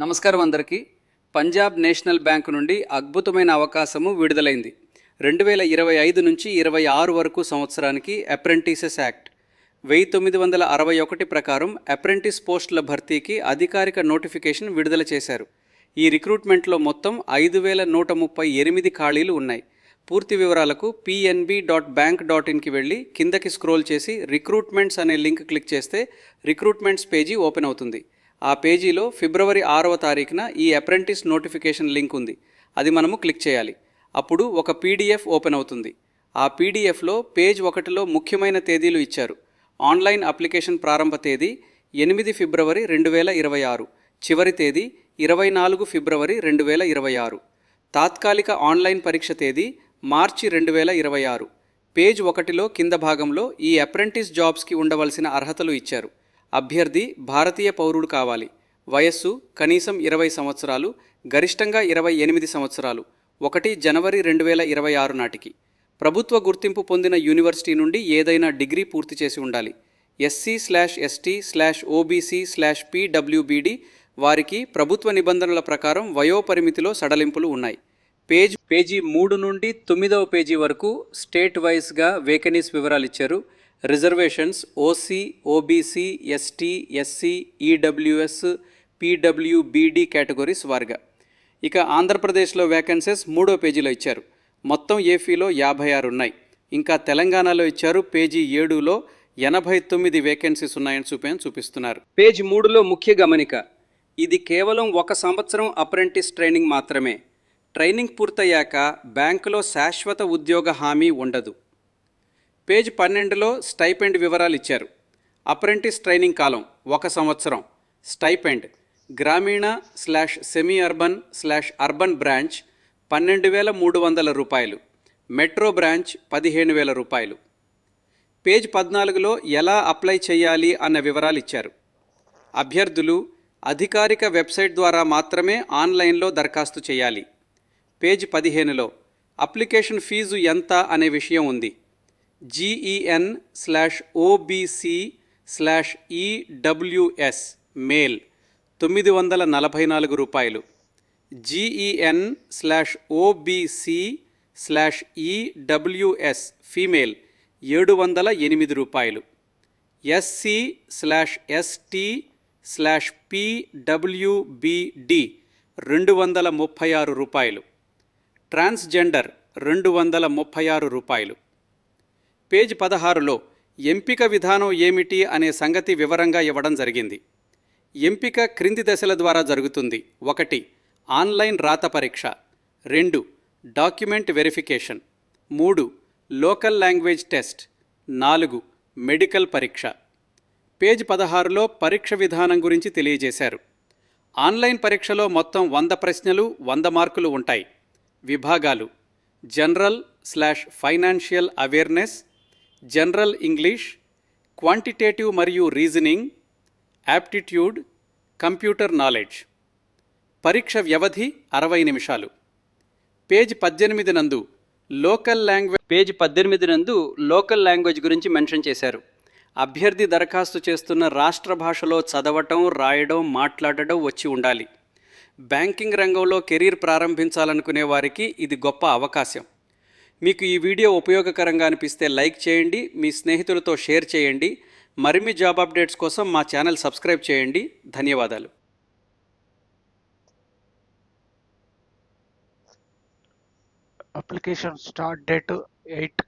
నమస్కారం అందరికీ. Punjab national bank నుండి అద్భుతమైన అవకాశము విడుదలైంది. రెండు వేల ఇరవై ఐదు నుంచి ఇరవై ఆరు వరకు సంవత్సరానికి అప్రెంటిసెస్ యాక్ట్. వెయ్యి తొమ్మిది వందల అరవై ఒకటి ప్రకారం అప్రెంటిస్ పోస్టుల భర్తీకి అధికారిక నోటిఫికేషన్ విడుదల చేశారు. ఈ రిక్రూట్మెంట్లో మొత్తం ఐదు వేల నూట ముప్పై ఎనిమిది ఖాళీలు ఉన్నాయి. పూర్తి వివరాలకు పిఎన్బి డాట్ బ్యాంక్ డాట్ ఇన్కి వెళ్ళి కిందకి స్క్రోల్ చేసి రిక్రూట్మెంట్స్ అనే లింక్ క్లిక్ చేస్తే రిక్రూట్మెంట్స్ పేజీ ఓపెన్ అవుతుంది. ఆ పేజీలో ఫిబ్రవరి ఆరవ తారీఖున ఈ అప్రెంటిస్ నోటిఫికేషన్ లింక్ ఉంది. అది మనము క్లిక్ చేయాలి. అప్పుడు ఒక పీడిఎఫ్ ఓపెన్ అవుతుంది. ఆ పీడిఎఫ్లో పేజ్ ఒకటిలో ముఖ్యమైన తేదీలు ఇచ్చారు. ఆన్లైన్ అప్లికేషన్ ప్రారంభ తేదీ ఎనిమిది ఫిబ్రవరి రెండు వేల ఇరవై ఆరు. చివరి తేదీ ఇరవై నాలుగు ఫిబ్రవరి రెండు వేల ఇరవై ఆరు. తాత్కాలిక ఆన్లైన్ పరీక్ష తేదీ మార్చి రెండు వేల ఇరవై ఆరు. పేజ్ ఒకటిలో కింద భాగంలో ఈ అప్రెంటిస్ జాబ్స్కి ఉండవలసిన అర్హతలు ఇచ్చారు. అభ్యర్థి భారతీయ పౌరుడు కావాలి. వయస్సు కనీసం ఇరవై సంవత్సరాలు గరిష్టంగా ఇరవై ఎనిమిది సంవత్సరాలు. ఒకటి జనవరి రెండు వేల ఇరవై ఆరు నాటికి. ప్రభుత్వ గుర్తింపు పొందిన యూనివర్సిటీ నుండి ఏదైనా డిగ్రీ పూర్తి చేసి ఉండాలి. SC slash ST slash OBC slash PWBD వారికి ప్రభుత్వ నిబంధనల ప్రకారం వయోపరిమితిలో సడలింపులు ఉన్నాయి. పేజ్ పేజీ మూడు నుండి తొమ్మిదవ పేజీ వరకు స్టేట్ వైజ్గా వేకెనీస్ వివరాలు ఇచ్చారు. Reservations OC OBC ST SC EWS PWBD categories వారిగా. ఇక ఆంధ్రప్రదేశ్లో వేకెన్సీస్ మూడో పేజీలో ఇచ్చారు. మొత్తం ఏఫీలో యాభై ఆరు ఉన్నాయి. ఇంకా తెలంగాణలో ఇచ్చారు పేజీ ఏడులో ఎనభై తొమ్మిది వేకెన్సీస్ ఉన్నాయని చూపని చూపిస్తున్నారు. పేజీ మూడులో ముఖ్య గమనిక ఇది కేవలం ఒక సంవత్సరం అప్రెంటిస్ ట్రైనింగ్ మాత్రమే. ట్రైనింగ్ పూర్తయ్యాక బ్యాంకులో శాశ్వత ఉద్యోగ హామీ ఉండదు. పేజ్ పన్నెండులో స్టైపెండ్ వివరాలు ఇచ్చారు అప్రెంటిస్ ట్రైనింగ్ కాలం ఒక సంవత్సరం. స్టైపెండ్ గ్రామీణ slash semi urban slash urban branch పన్నెండు వేల మూడు వందల రూపాయలు. మెట్రో బ్రాంచ్ పదిహేను వేల రూపాయలు. పేజ్ పద్నాలుగులో ఎలా అప్లై చేయాలి అన్న వివరాలు ఇచ్చారు అభ్యర్థులు అధికారిక వెబ్సైట్ ద్వారా మాత్రమే ఆన్లైన్లో దరఖాస్తు చేయాలి. పేజ్ పదిహేనులో అప్లికేషన్ ఫీజు ఎంత అనే విషయం ఉంది. GEN slash OBC slash EWS male తొమ్మిది వందల నలభై నాలుగు రూపాయలు. GEN slash OBC slash EWS female ఏడు వందల ఎనిమిది రూపాయలు. SC slash ST slash PWBD రెండు వందల ముప్పై ఆరు రూపాయలు. ట్రాన్స్జెండర్ రెండు వందల ముప్పై ఆరు రూపాయలు. పేజ్ పదహారులో ఎంపిక విధానం ఏమిటి అనే సంగతి వివరంగా ఇవ్వడం జరిగింది. ఎంపిక క్రింది దశల ద్వారా జరుగుతుంది. ఒకటి ఆన్లైన్ రాత పరీక్ష. రెండు డాక్యుమెంట్ వెరిఫికేషన్. మూడు లోకల్ లాంగ్వేజ్ టెస్ట్. నాలుగు మెడికల్ పరీక్ష. పేజ్ పదహారులో పరీక్ష విధానం గురించి తెలియజేశారు. ఆన్లైన్ పరీక్షలో మొత్తం వంద ప్రశ్నలు వంద మార్కులు ఉంటాయి. విభాగాలు general slash financial awareness general English quantitative మరియు రీజనింగ్ యాప్టిట్యూడ్ కంప్యూటర్ నాలెడ్జ్. పరీక్ష వ్యవధి అరవై నిమిషాలు. పేజ్ పద్దెనిమిది నందు లోకల్ లాంగ్వేజ్ పేజ్ పద్దెనిమిది నందు లోకల్ లాంగ్వేజ్ గురించి మెన్షన్ చేశారు. అభ్యర్థి దరఖాస్తు చేస్తున్న రాష్ట్ర భాషలో చదవటం రాయడం మాట్లాడడం వచ్చి ఉండాలి. బ్యాంకింగ్ రంగంలో కెరీర్ ప్రారంభించాలనుకునే వారికి ఇది గొప్ప అవకాశం. మీకు ఈ వీడియో ఉపయోగకరంగా అనిపిస్తే లైక్ చేయండి మీ స్నేహితులతో షేర్ చేయండి. మరిన్ని జాబ్ అప్డేట్స్ కోసం మా ఛానల్ సబ్స్క్రైబ్ చేయండి. ధన్యవాదాలు. Application start date eight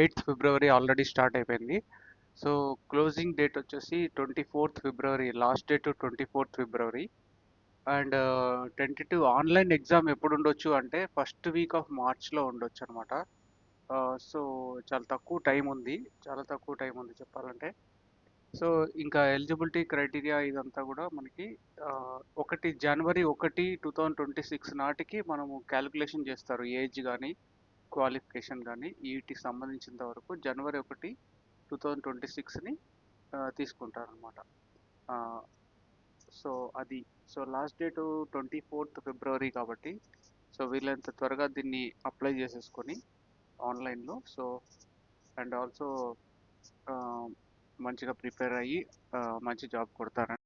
eighth February already start అయిపోయింది. సో క్లోజింగ్ డేట్ వచ్చేసి twenty fourth February last date twenty fourth February. And tentative online exam ఎప్పుడు ఉండొచ్చు అంటే ఫస్ట్ వీక్ ఆఫ్ మార్చ్లో ఉండొచ్చు అనమాట సో చాలా తక్కువ టైం ఉంది. చాలా తక్కువ టైం ఉంది చెప్పాలంటే. సో ఇంకా ఎలిజిబిలిటీ క్రైటీరియా ఇదంతా కూడా మనకి ఒకటి జనవరి ఒకటి టూ థౌజండ్ ట్వంటీ సిక్స్ నాటికి మనము క్యాలిక్యులేషన్ చేస్తారు. ఏజ్ కానీ క్వాలిఫికేషన్ కానీ వీటికి సంబంధించినంత వరకు జనవరి ఒకటి టూ థౌజండ్ ట్వంటీ సిక్స్ని తీసుకుంటారనమాట. సో అది so last date twenty fourth February కాబట్టి సో వీళ్ళంత త్వరగా దీన్ని అప్లై చేసేసుకొని ఆన్లైన్లో సో అండ్ ఆల్సో మంచిగా ప్రిపేర్ అయ్యి మంచి జాబ్ కొడతారని